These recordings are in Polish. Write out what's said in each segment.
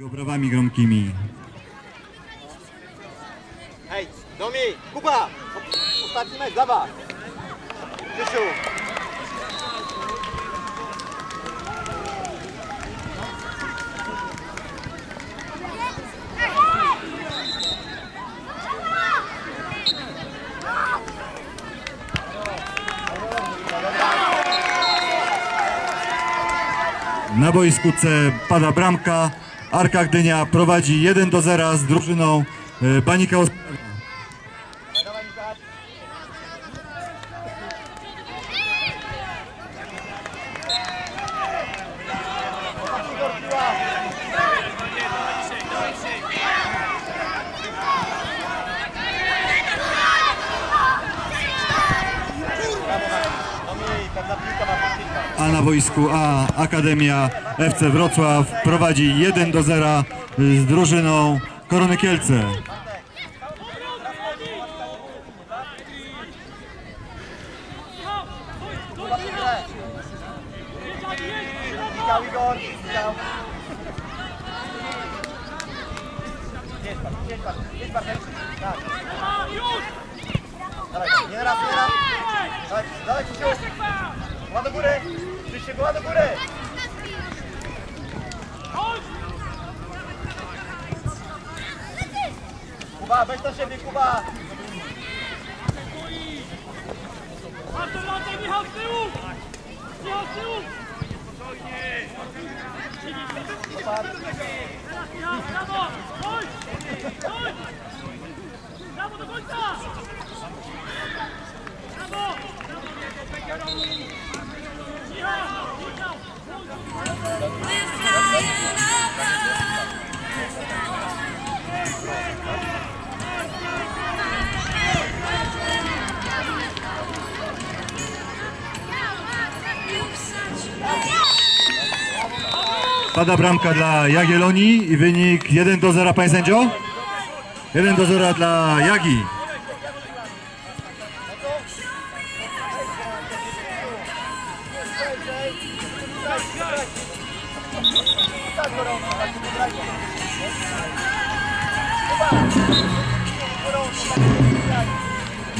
Jego brawami gromkimi. Hej, Domi, Kuba! Ostatni mecz, was! Krzysiu! Na boisku C pada bramka. Arka Gdynia prowadzi 1 do 0 z drużyną e, Banika piłka. A na boisku A Akademia FC Wrocław prowadzi 1 do 0 z drużyną Korony Kielce. Jedź pan, jedź pan, tak. Dawaj, nie raz, nie raz. Dawaj, dawaj, Krzysiu. Głowa do góry. Krzysiu, głowa do Pada bramka dla Jagiellonii i wynik 1 do 0, panie sędzio? 1 do 0 dla Jagi.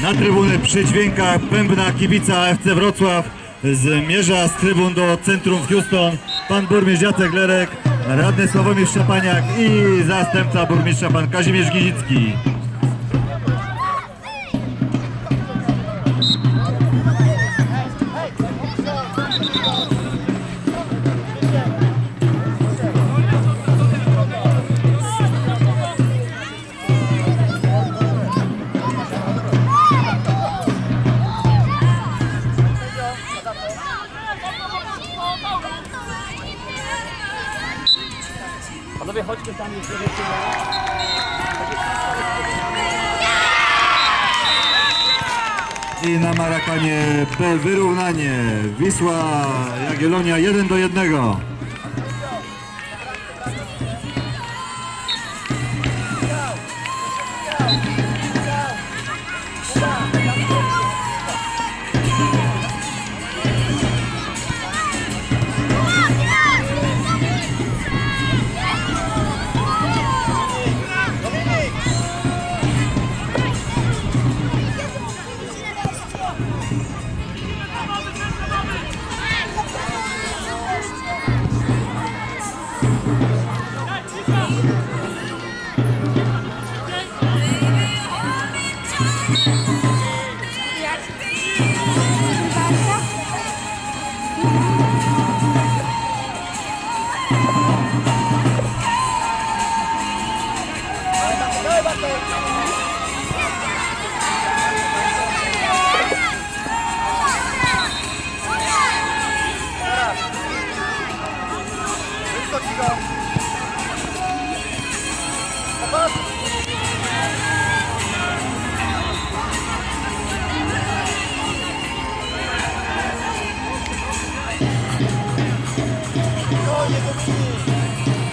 Na trybuny przy dźwiękach bębna kibica FC Wrocław zmierza z trybun do centrum w Houston pan burmistrz Jacek Lerek, radny Sławomir Szczepaniak i zastępca burmistrza pan Kazimierz Gizicki. I na Marakanie P wyrównanie. Wisła Jagiellonia 1 do 1.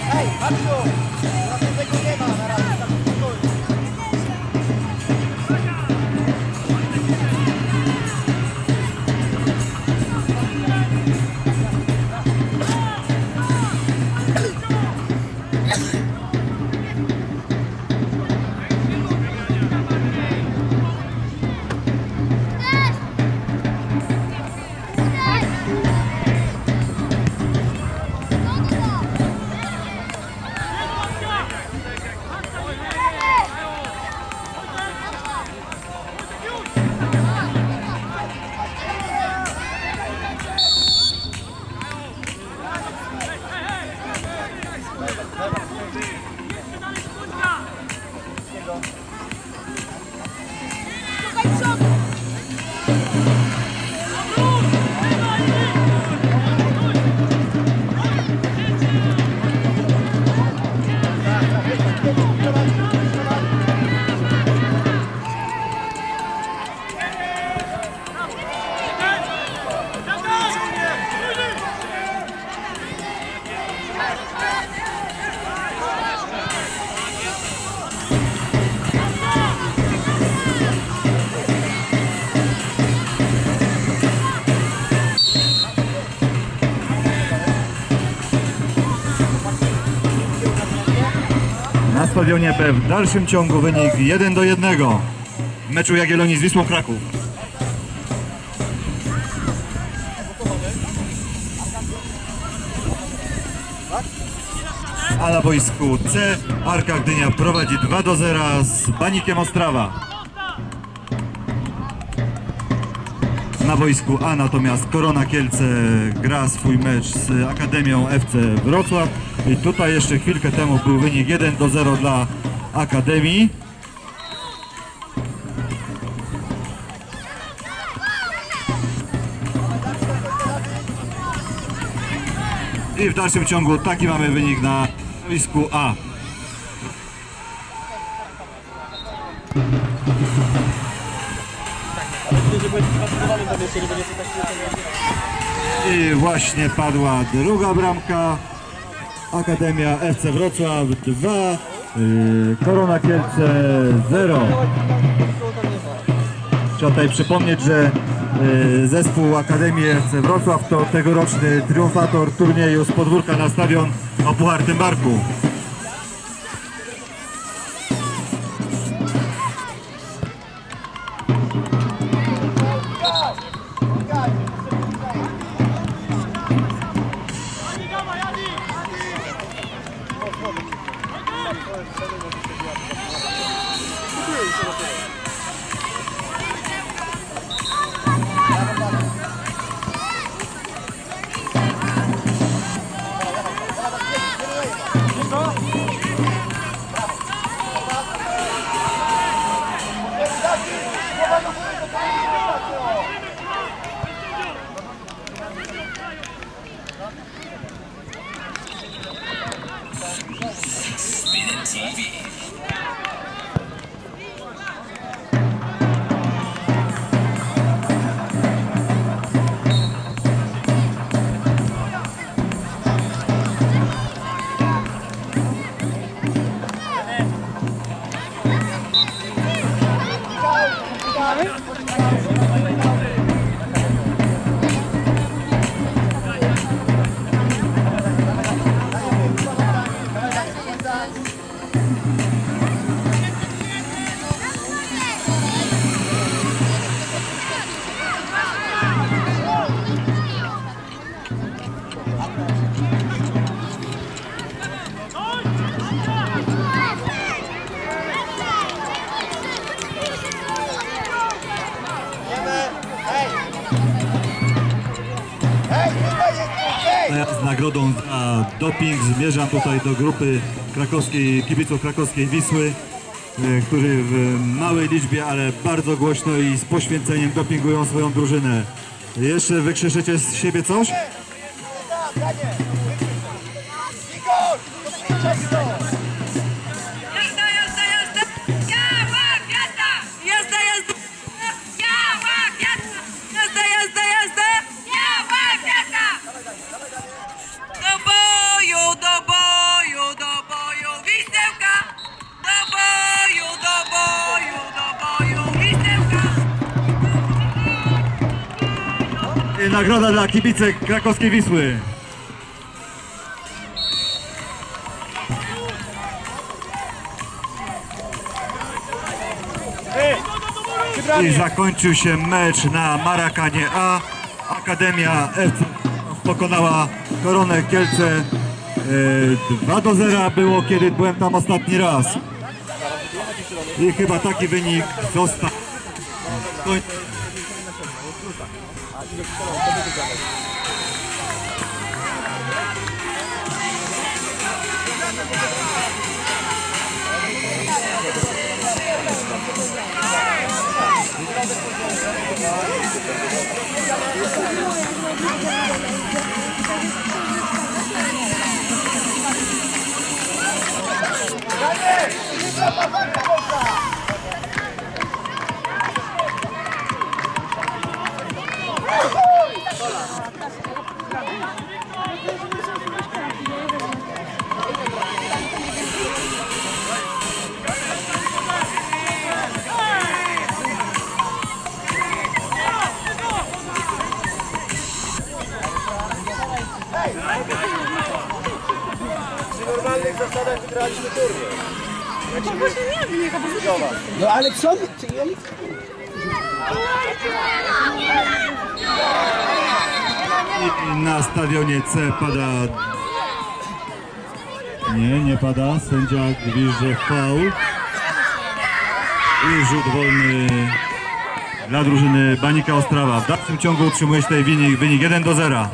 はい、拍手を。Stadionie B w dalszym ciągu wynik 1 do 1 w meczu Jagiellonii z Wisłą Kraków. A na boisku C Arka Gdynia prowadzi 2 do 0 z Banikiem Ostrawa. Na boisku A natomiast Korona Kielce gra swój mecz z Akademią FC Wrocław. I tutaj jeszcze chwilkę temu był wynik 1 do 0 dla Akademii. I w dalszym ciągu taki mamy wynik na boisku A. I właśnie padła druga bramka. Akademia FC Wrocław 2, yy, Korona Kielce 0. Trzeba tutaj przypomnieć, że yy, zespół Akademii FC Wrocław to tegoroczny triumfator turnieju z podwórka na stadion o Puchar Tymbarku. Nagrodą za doping zmierzam tutaj do grupy krakowskiej, kibiców krakowskiej Wisły, e, którzy w małej liczbie, ale bardzo głośno i z poświęceniem dopingują swoją drużynę. Jeszcze wykrzyczecie z siebie coś? Jazda, nagroda dla kibicek krakowskiej Wisły. I zakończył się mecz na Marakanie A. Akademia FC pokonała Koronę Kielce e, 2 do 0 było, kiedy byłem tam ostatni raz. I chyba taki wynik został. あ、いいですか。食べてください。I na stadionie C pada. Nie, nie pada. Sędzia gwizdże faul. I rzut wolny dla drużyny Banika Ostrawa. W dalszym ciągu utrzymuje się tutaj wynik, wynik 1 do 0.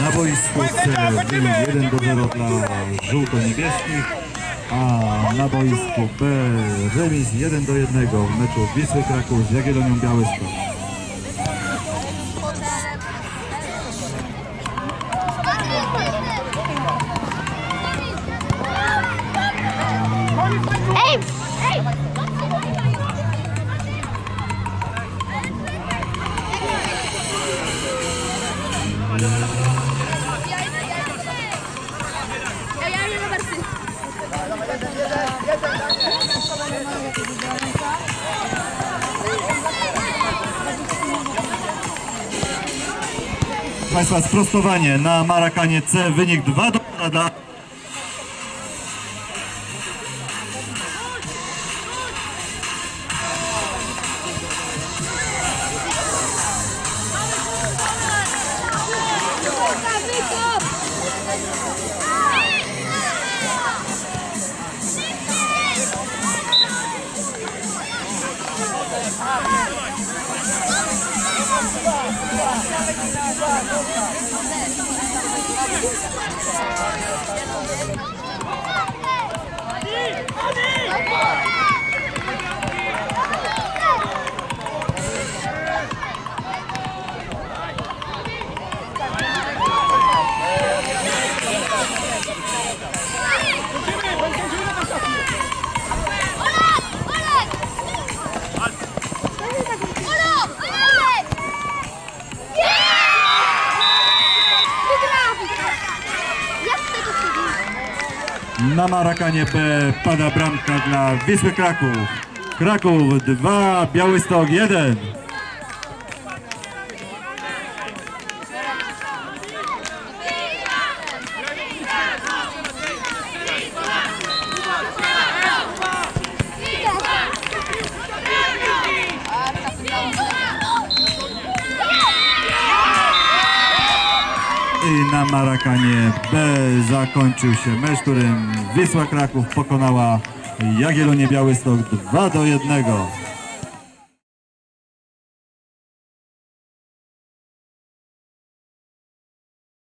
Na boisku C 1 do 0 dla żółto-niebieskich, a na boisku B remis 1 do 1 w meczu Wisły Kraków z Jagiellonią Białystok. Państwa sprostowanie. Na Marakanie C wynik 2 do 0 dla Thank you. Na Marakanie B pada bramka dla Wisły Kraków. Kraków 2, Białystok 1. Marakanie B zakończył się mecz, którym Wisła Kraków pokonała Jagiellonię Białystok 2 do 1.